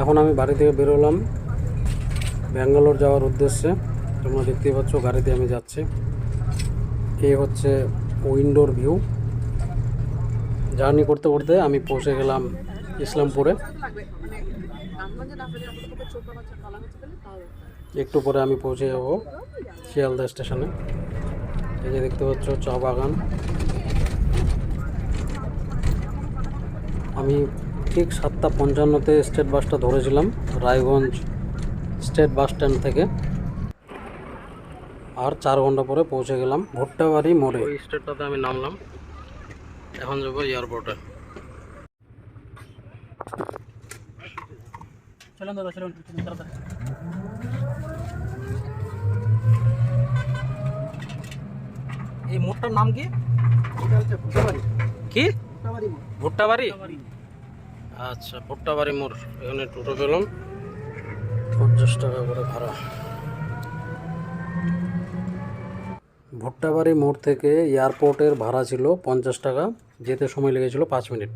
এখন আমি বাড়ি থেকে বেরোলাম ব্যাঙ্গালোর যাওয়ার উদ্দেশ্যে। তোমরা দেখতেই পাচ্ছ গাড়িতে আমি যাচ্ছি। এই হচ্ছে উইন্ডোর ভিউ। জার্নি করতে করতে আমি পৌঁছে গেলাম ইসলামপুরে। একটু পরে আমি পৌঁছে যাব শিয়ালদা স্টেশনে। এই যে দেখতে পাচ্ছ চা বাগান। আমি ঠিক সাতটা পঞ্চান্নতে স্টেট বাসটা ধরেছিলাম রায়গঞ্জ স্টেট বাস স্ট্যান্ড থেকে। আর চার ঘণ্টা পরে পৌঁছে গেলাম ভুট্টাবাড়ি মোড়ে। ওই স্টেটটাতে আমি নামলাম এখন যাব এয়ারপোর্টে। চলুন দাদা চলুন এই মোড়টার নাম কি? কি? ভুট্টাবাড়ি আচ্ছা ভুট্টাবাড়ি মোড়, এখানে টোটো পেলাম। পঞ্চাশ টাকা করে ভাড়া। ভুট্টাবাড়ি মোড় থেকে এয়ারপোর্টের ভাড়া ছিল পঞ্চাশ টাকা, যেতে সময় লেগেছিল পাঁচ মিনিট।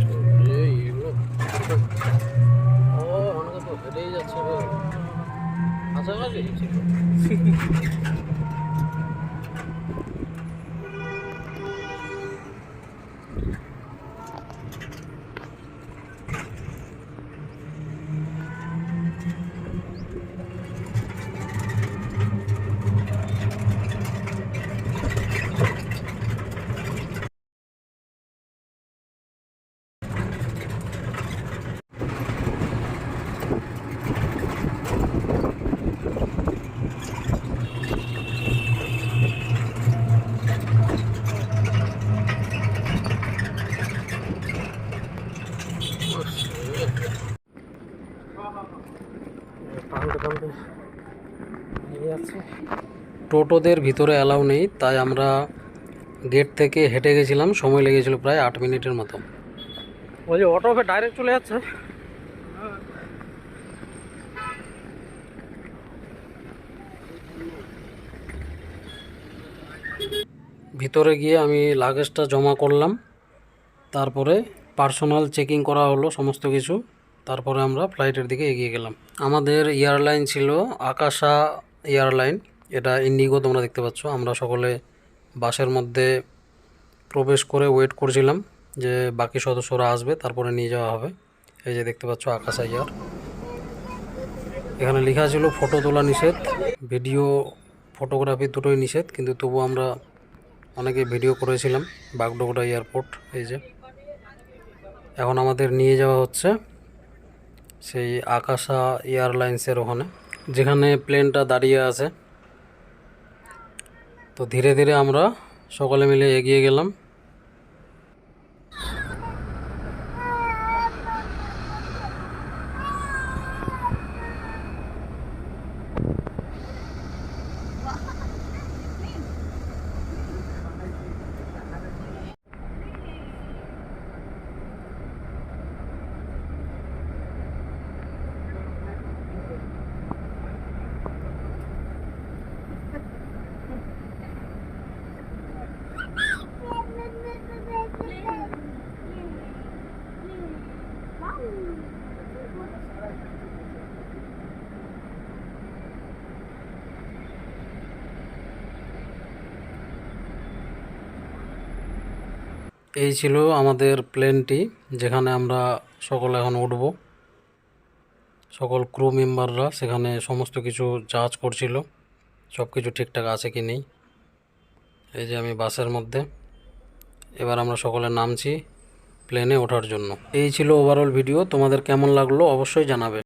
টোটোদের ভিতরে অ্যালাউ নেই তাই আমরা গেট থেকে হেঁটে গেছিলাম সময় লেগেছিল প্রায় আট মিনিটের মতো। ওই যে অটো ডাইরেক্ট চলে যাচ্ছে। ভিতরে গিয়ে আমি লাগেজটা জমা করলাম তারপরে পার্সোনাল চেকিং করা হলো সমস্ত কিছু। তারপরে আমরা ফ্লাইটের দিকে এগিয়ে গেলাম। আমাদের এয়ারলাইন ছিল আকাশা এয়ারলাইন। এটা ইন্ডিগো, তোমরা দেখতে পাচ্ছ। আমরা সকলে বাসের মধ্যে প্রবেশ করে ওয়েট করছিলাম যে বাকি সদস্যরা আসবে, তারপরে নিয়ে যাওয়া হবে। এই যে দেখতে পাচ্ছ আকাশা এয়ার। এখানে লেখা ছিল ফটো তোলা নিষেধ, ভিডিও ফটোগ্রাফি দুটোই নিষেধ, কিন্তু তবু আমরা অনেকে ভিডিও করেছিলাম বাগডোগরা এয়ারপোর্ট। এই যে। এখন আমাদের নিয়ে যাওয়া হচ্ছে। সেই আকাশা এয়ারলাইন্সের ওখানে, যেখানে প্লেনটা দাঁড়িয়ে আছে। তো ধীরে ধীরে আমরা সকলে মিলে এগিয়ে গেলাম। এই ছিল আমাদের প্লেনটি, যেখানে আমরা সকলে এখন উঠব। সকল ক্রু মেম্বাররা সেখানে সমস্ত কিছু যাচ করছিল সব কিছু ঠিকঠাক আছে কি নেই। এই যে আমি বাসের মধ্যে। এবার আমরা সকলে নামছি। প্লেনে ওঠার জন্য। এই ছিল ওভারঅল ভিডিও তোমাদের কেমন লাগল অবশ্যই জানাবে।